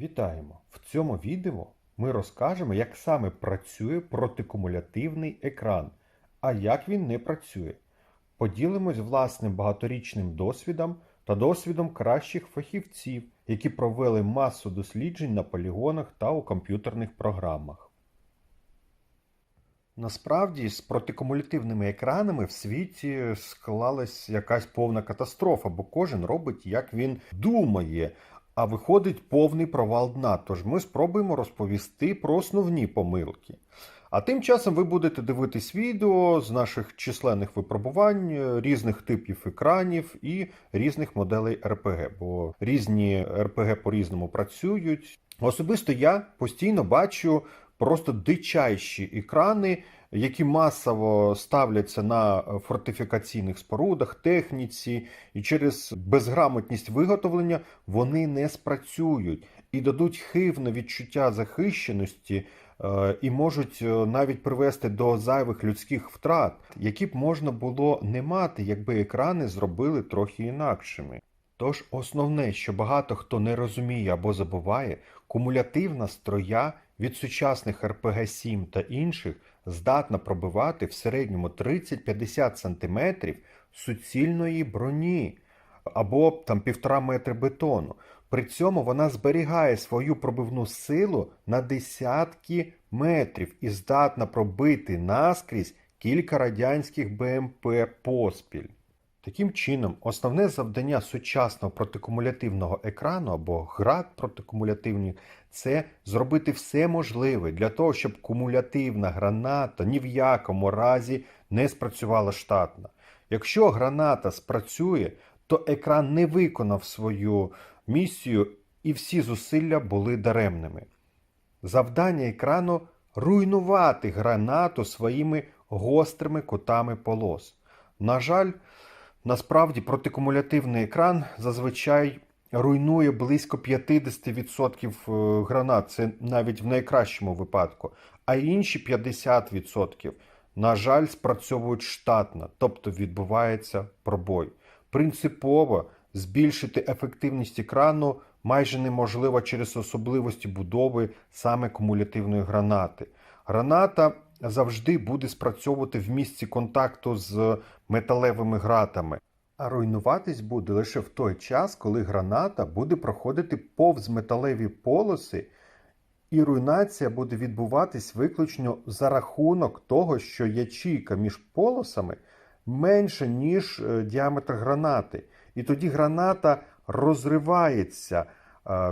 Вітаємо! В цьому відео ми розкажемо, як саме працює протикумулятивний екран, а як він не працює. Поділимось власним багаторічним досвідом та досвідом кращих фахівців, які провели масу досліджень на полігонах та у комп'ютерних програмах. Насправді з протикумулятивними екранами в світі склалась якась повна катастрофа, бо кожен робить, як він думає, а виходить повний провал дна. Тож ми спробуємо розповісти про основні помилки. А тим часом ви будете дивитись відео з наших численних випробувань, е, різних типів екранів і різних моделей РПГ, бо різні РПГ по-різному працюють. Особисто я постійно бачу просто дичайші екрани, які масово ставляться на фортифікаційних спорудах, техніці, і через безграмотність виготовлення вони не спрацюють і дадуть хивне відчуття захищеності е, і можуть е, навіть привести до зайвих людських втрат, які б можна було не мати, якби екрани зробили трохи інакшими. Тож основне, що багато хто не розуміє або забуває, кумулятивна строя від сучасних RPG 7 та інших здатна пробивати в середньому 30-50 см суцільної броні або там півтора метри бетону. При цьому вона зберігає свою пробивну силу на десятки метрів і здатна пробити наскрізь кілька радянських БМП поспіль. Таким чином, основне завдання сучасного протикумулятивного екрану або град протикумулятивних це зробити все можливе для того, щоб кумулятивна граната ні в якому разі не спрацювала штатно. Якщо граната спрацює, то екран не виконав свою місію і всі зусилля були даремними. Завдання екрану руйнувати гранату своїми гострими кутами полос. На жаль, насправді протикумулятивний екран зазвичай руйнує близько 50% гранат, це навіть в найкращому випадку, а інші 50%, на жаль, спрацьовують штатно, тобто відбувається пробой. Принципово збільшити ефективність екрану майже неможливо через особливості будови саме кумулятивної гранати. Граната завжди буде спрацьовувати в місці контакту з металевими гратами, а руйнуватись буде лише в той час, коли граната буде проходити повз металеві полоси, і руйнація буде відбуватись виключно за рахунок того, що ячійка між полосами менша, ніж е, діаметр гранати. І тоді граната розривається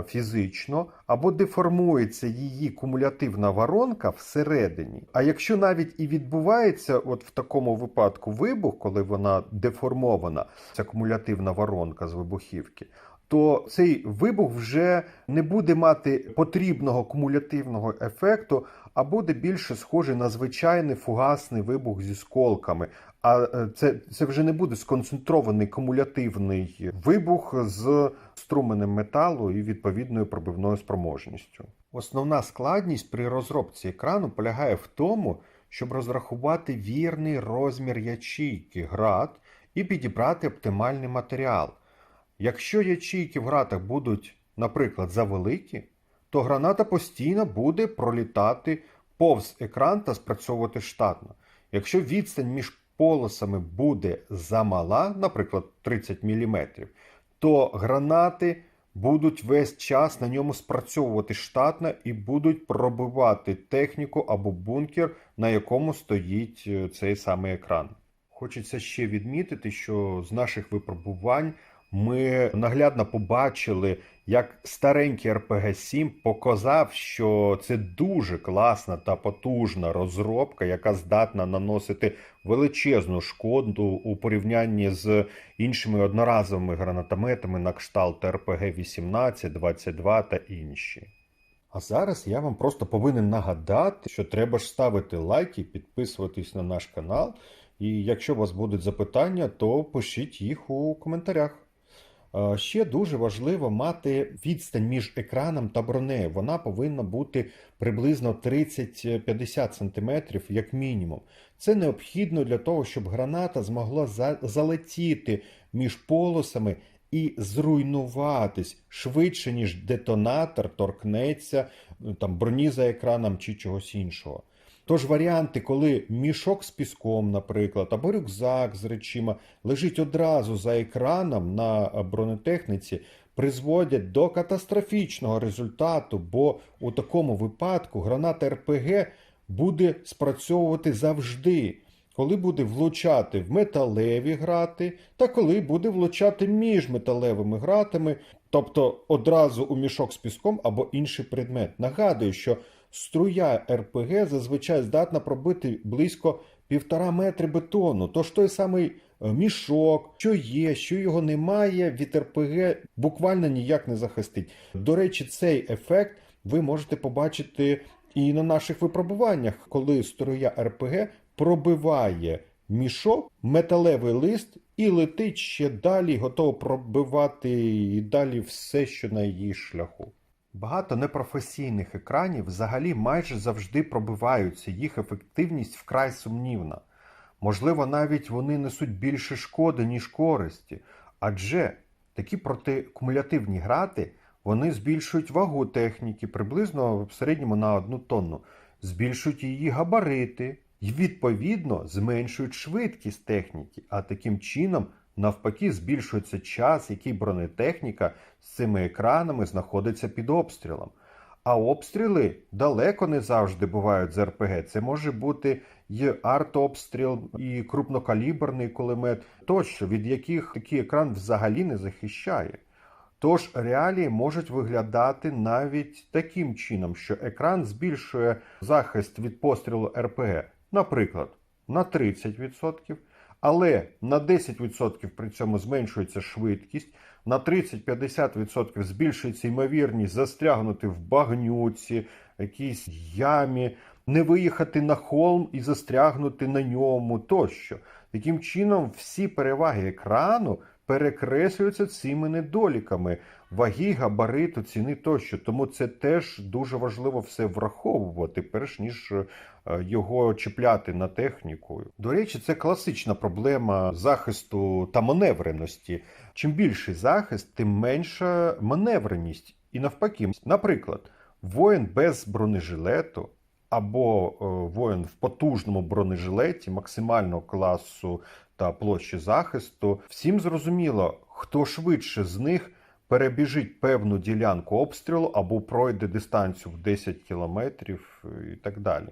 фізично або деформується її кумулятивна воронка всередині. А якщо навіть і відбувається от в такому випадку вибух, коли вона деформована, ця кумулятивна воронка з вибухівки, то цей вибух вже не буде мати потрібного кумулятивного ефекту, а буде більше схожий на звичайний фугасний вибух зі сколками. А е, це, це вже не буде сконцентрований кумулятивний вибух з струменем металу і відповідною пробивною спроможністю. Основна складність при розробці екрану полягає в тому, щоб розрахувати вірний розмір ячійки град і підібрати оптимальний матеріал. Якщо ячійки в гратах будуть, наприклад, завеликі, то граната постійно буде пролітати повз екран та спрацьовувати штатно. Якщо відстань між полосами буде замала, наприклад, 30 мм, то гранати будуть весь час на ньому спрацьовувати штатно і будуть пробивати техніку або бункер, на якому стоїть е, цей самий екран. Хочеться ще відмітити, що з наших випробувань ми наглядно побачили, як старенький RPG 7 показав, що це дуже класна та потужна розробка, яка здатна наносити величезну шкоду у порівнянні з іншими одноразовими гранатометами на кшталт RPG 18, 22 та інші. А зараз я вам просто повинен нагадати, що треба ж ставити лайки, підписуватись на наш канал. І якщо у вас будуть запитання, то пишіть їх у коментарях. Ще дуже важливо мати відстань між екраном та бронею. Вона повинна бути приблизно 30-50 см як мінімум. Це необхідно для того, щоб граната змогла за- залетіти між полосами і зруйнуватись швидше, ніж детонатор торкнеться там броні за екраном чи чогось іншого. Тож варіанти, коли мішок з піском, наприклад, або рюкзак з речима лежить одразу за екраном на бронетехніці, призводять до катастрофічного результату, бо у такому випадку граната РПГ буде спрацьовувати завжди, коли буде влучати в металеві грати, та коли буде влучати між металевими гратами, тобто одразу у мішок з піском або інший предмет. Нагадую, що струя РПГ зазвичай здатна пробити близько півтора метри бетону. Тож той самий е, мішок, що є, що його немає, від РПГ буквально ніяк не захистить. До речі, цей ефект ви можете побачити і на наших випробуваннях, коли струя РПГ пробиває мішок, металевий лист і летить ще далі, готово пробивати і далі все, що на її шляху. Багато непрофесійних екранів взагалі майже завжди пробиваються, їх ефективність вкрай сумнівна. Можливо, навіть вони несуть більше шкоди, ніж користі, адже такі протикумулятивні грати вони збільшують вагу техніки приблизно в середньому на одну тонну, збільшують її габарити і, відповідно, зменшують швидкість техніки, а таким чином, навпаки, збільшується час, який бронетехніка з цими екранами знаходиться під обстрілом. А обстріли далеко не завжди бувають з РПГ. Це може бути і артобстріл, і крупнокаліберний кулемет, тощо, від яких такий екран взагалі не захищає. Тож реалії можуть виглядати навіть таким чином, що екран збільшує захист від пострілу РПГ, наприклад, на 30%, але на 10% при цьому зменшується швидкість, на 30-50% збільшується ймовірність застрягнути в багнюці, якійсь ямі, не виїхати на холм і застрягнути на ньому тощо. Таким чином, всі переваги екрану перекреслюються цими недоліками ваги, габариту, ціни тощо. Тому це теж дуже важливо все враховувати, перш ніж е, його чіпляти на техніку. До речі, це класична проблема захисту та маневреності. Чим більший захист, тим менша маневреність. І навпаки, наприклад, воїн без бронежилету. Або е, воїн в потужному бронежилеті максимального класу та площі захисту, всім зрозуміло, хто швидше з них перебіжить певну ділянку обстрілу або пройде дистанцію в 10 кілометрів і так далі.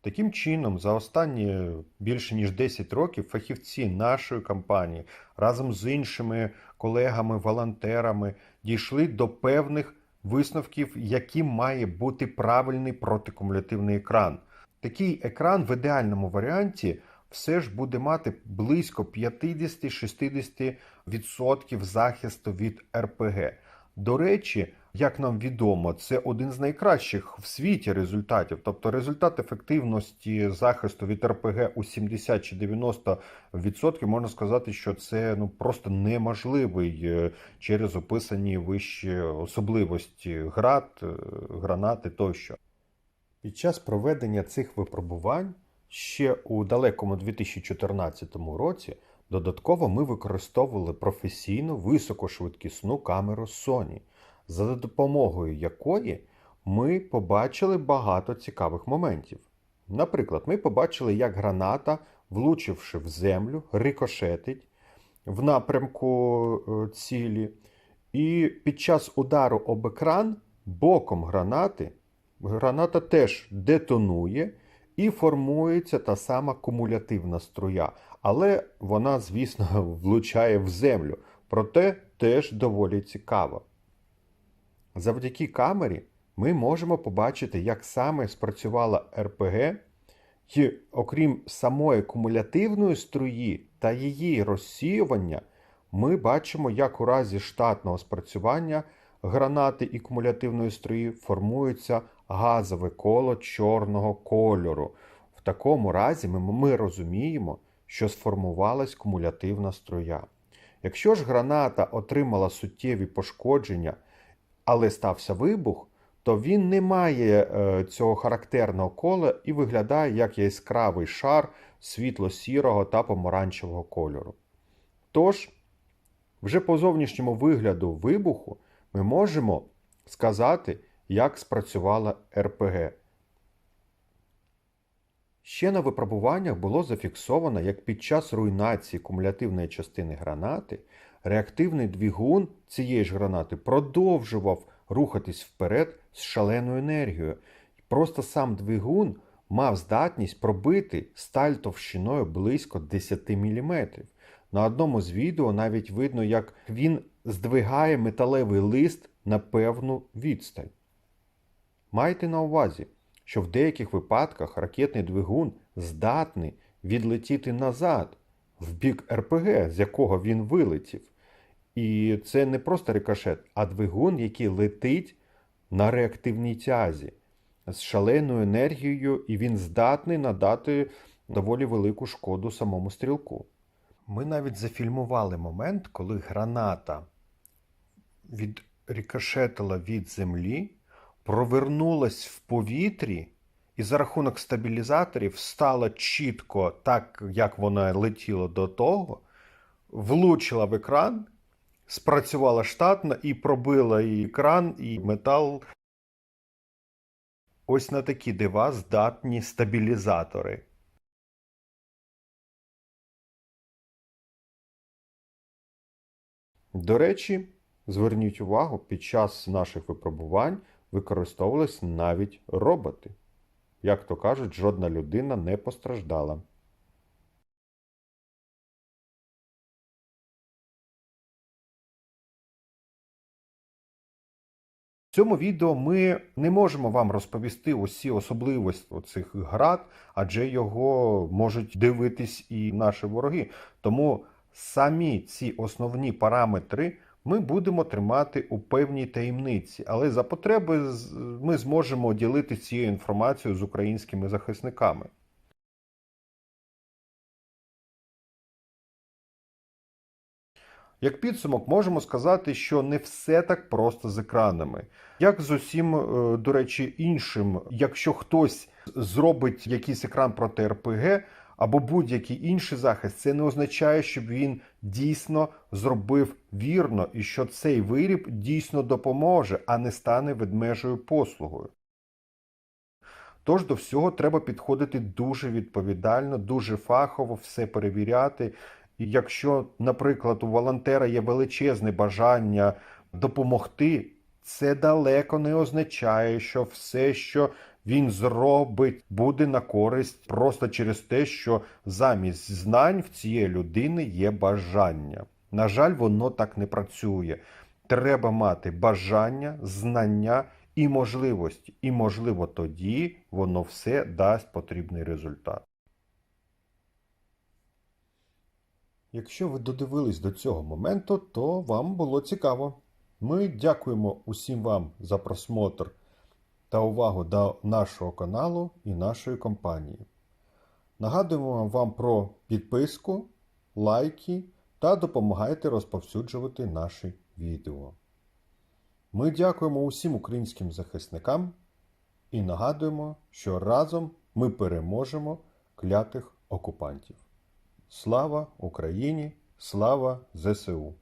Таким чином, за останні більше ніж 10 років фахівці нашої компанії разом з іншими колегами-волонтерами дійшли до певних висновків, яким має бути правильний протикумулятивний екран. Такий екран в ідеальному варіанті все ж буде мати близько 50-60% захисту від РПГ. До речі, як нам відомо, це один з найкращих в світі результатів. Тобто результат ефективності захисту від РПГ у 70 чи 90% можна сказати, що це ну просто неможливий е, через описані вищі особливості град, е, гранати тощо. Під час проведення цих випробувань ще у далекому 2014 році додатково ми використовували професійну високошвидкісну камеру Sony, за допомогою якої ми побачили багато цікавих моментів. Наприклад, ми побачили, як граната, влучивши в землю, рикошетить в напрямку е, цілі, і під час удару об екран боком гранати граната теж детонує і формується та сама кумулятивна струя. Але вона, звісно, влучає в землю. Проте теж доволі цікаво. Завдяки камері ми можемо побачити, як саме спрацювала РПГ, і, окрім самої кумулятивної струї та її розсіювання, ми бачимо, як у разі штатного спрацювання гранати і кумулятивної струї формується газове коло чорного кольору. В такому разі ми, ми розуміємо, що сформувалась кумулятивна струя. Якщо ж граната отримала суттєві пошкодження, але стався вибух, то він не має е, цього характерного кола і виглядає як яскравий шар світло-сірого та помаранчевого кольору. Тож, Вже по зовнішньому вигляду вибуху ми можемо сказати, як спрацювала РПГ. Ще на випробуваннях було зафіксовано, як під час руйнації кумулятивної частини гранати реактивний двигун цієї ж гранати продовжував рухатись вперед з шаленою енергією. Просто сам двигун мав здатність пробити сталь товщиною близько 10 мм. На одному з відео навіть видно, як він здвигає металевий лист на певну відстань. Майте на увазі, що в деяких випадках ракетний двигун здатний відлетіти назад в бік РПГ, з якого він вилетів. І це не просто рикошет, а двигун, який летить на реактивній тязі з шаленою енергією, і він здатний надати доволі велику шкоду самому стрілку. Ми навіть зафільмували момент, коли граната відрикошетила від землі, провернулась в повітрі і за рахунок стабілізаторів стала чітко так, як вона летіла до того, влучила в екран, спрацювала штатно і пробила і екран, і метал. Ось на такі дива здатні стабілізатори. До речі, зверніть увагу, під час наших випробувань використовувались навіть роботи. Як то кажуть, жодна людина не постраждала. В цьому відео ми не можемо вам розповісти усі особливості цих град, адже його можуть дивитись і наші вороги. Тому самі ці основні параметри ми будемо тримати у певній таємниці, але за потреби ми зможемо ділитися цією інформацією з українськими захисниками. Як підсумок, можемо сказати, що не все так просто з екранами. Як з усім, е, до речі, іншим, якщо хтось зробить якийсь екран проти РПГ або будь-який інший захист, це не означає, щоб він дійсно зробив вірно і що цей виріб дійсно допоможе, а не стане ведмежою послугою. Тож до всього треба підходити дуже відповідально, дуже фахово, все перевіряти. І якщо, наприклад, у волонтера є величезне бажання допомогти, це далеко не означає, що все, що він зробить, буде на користь просто через те, що замість знань в цієї людини є бажання. На жаль, воно так не працює. Треба мати бажання, знання і можливості. І, можливо, тоді воно все дасть потрібний результат. Якщо ви додивились до цього моменту, то вам було цікаво. Ми дякуємо усім вам за просмотр та увагу до нашого каналу і нашої компанії. Нагадуємо вам про підписку, лайки та допомагайте розповсюджувати наші відео. Ми дякуємо усім українським захисникам і нагадуємо, що разом ми переможемо клятих окупантів. Слава Україні! Слава ЗСУ!